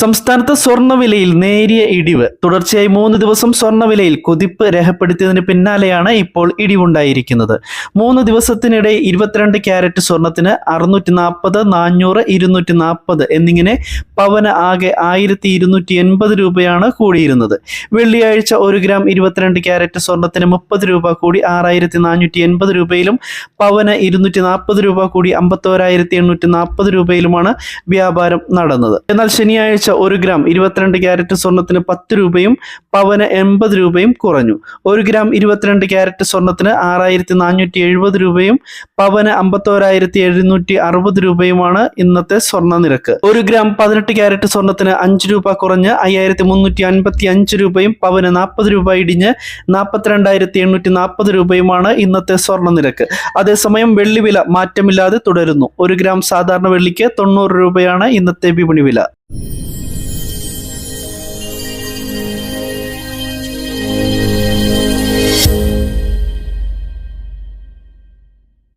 സംസ്ഥാനത്ത് സ്വർണവിലയിൽ നേരിയ ഇടിവ്. തുടർച്ചയായി മൂന്ന് ദിവസം സ്വർണവിലയിൽ കുതിപ്പ് രേഖപ്പെടുത്തിയതിന് പിന്നാലെയാണ് ഇപ്പോൾ ഇടിവുണ്ടായിരിക്കുന്നത്. മൂന്ന് ദിവസത്തിനിടെ ഇരുപത്തിരണ്ട് ക്യാരറ്റ് സ്വർണത്തിന് അറുന്നൂറ്റി നാൽപ്പത് നാനൂറ് ഇരുന്നൂറ്റി നാൽപ്പത് എന്നിങ്ങനെ പവന ആകെ ആയിരത്തി ഇരുന്നൂറ്റി എൺപത് രൂപയാണ് കൂടിയിരുന്നത്. വെള്ളിയാഴ്ച ഒരു ഗ്രാം ഇരുപത്തിരണ്ട് ക്യാരറ്റ് സ്വർണത്തിന് മുപ്പത് രൂപ കൂടി ആറായിരത്തി നാനൂറ്റി എൺപത് രൂപയിലും പവന് ഇരുന്നൂറ്റി നാൽപ്പത് രൂപ കൂടി അമ്പത്തോരായിരത്തി എണ്ണൂറ്റി നാൽപ്പത് രൂപയിലുമാണ് വ്യാപാരം നടന്നത്. എന്നാൽ ശനിയാഴ്ച ഒരു ഗ്രാം ഇരുപത്തിരണ്ട് ക്യാരറ്റ് സ്വർണത്തിന് പത്ത് രൂപയും പവന് എൺപത് രൂപയും കുറഞ്ഞു. ഒരു ഗ്രാം ഇരുപത്തിരണ്ട് ക്യാരറ്റ് സ്വർണത്തിന് ആറായിരത്തി നാനൂറ്റി എഴുപത് രൂപയും പവന് അമ്പത്തോരായിരത്തി എഴുന്നൂറ്റി അറുപത് രൂപയുമാണ് ഇന്നത്തെ സ്വർണ നിരക്ക്. ഒരു ഗ്രാം പതിനെട്ട് ക്യാരറ്റ് സ്വർണത്തിന് അഞ്ച് രൂപ കുറഞ്ഞ് അയ്യായിരത്തി മുന്നൂറ്റി അൻപത്തി അഞ്ച് രൂപയും പവന് നാൽപ്പത് രൂപ ഇടിഞ്ഞ് നാൽപ്പത്തിരണ്ടായിരത്തി എണ്ണൂറ്റി നാൽപ്പത് രൂപയുമാണ് ഇന്നത്തെ സ്വർണ നിരക്ക്. അതേസമയം വെള്ളി വില മാറ്റമില്ലാതെ തുടരുന്നു. ഒരു ഗ്രാം സാധാരണ വെള്ളിക്ക് തൊണ്ണൂറ് രൂപയാണ് ഇന്നത്തെ വിപണി വില.